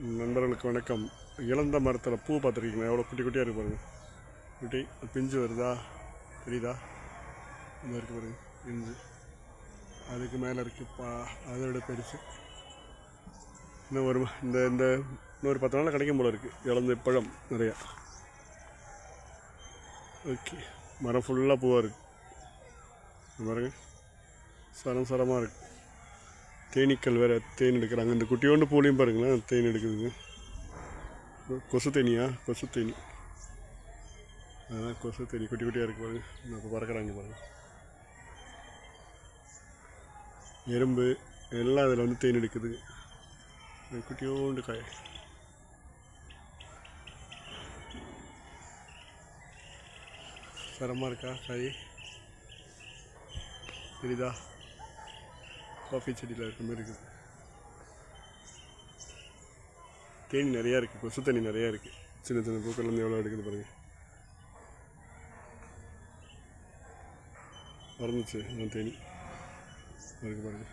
நண்பர்களுக்கு வணக்கம். இளந்த மரத்தில் பூ பார்த்துருக்கீங்களா? எவ்வளோ குட்டி குட்டியாக இருக்கு பாருங்க. குட்டி பிஞ்சு வருதா? தெரியுதா? இந்த இருக்குது பாருங்க பிஞ்சு. அதுக்கு மேலே இருக்குது பா அதோட பெருசு. இன்னும் ஒரு இந்த இந்த இன்னொரு பத்து நாளில் கிடைக்கும் போல இருக்குது இளந்த பழம் நிறையா. ஓகே மரம் ஃபுல்லாக பூவாக இருக்குது பாருங்க சரம் சரமாக இருக்குது தேனீக்கள் வேறு தேன் எடுக்கிறாங்க. இந்த குட்டியோண்டு பூலையும் பாருங்களேன் தேன் எடுக்குதுங்க. கொசு தேனியா? கொசு தேனி. அதான் கொசு தேனி. குட்டி குட்டியாக இருக்கு பாருங்க. இப்போ பறக்கிறாங்க பாருங்க. எறும்பு எல்லாம் அதில் வந்து தேன் எடுக்குது. குட்டியோண்டு காய். சரமாக இருக்கா காய்? தெரியுதா? காஃபி செடியில் இருக்க மாதிரி இருக்குது தேனி நிறையா இருக்குது கொசு தண்ணி நிறையா இருக்குது சின்ன சின்ன பூக்கள்லேருந்து எவ்வளோ எடுக்குது பாருங்க. மறந்துச்சு அந்த தேனி. இருக்கு பாருங்கள்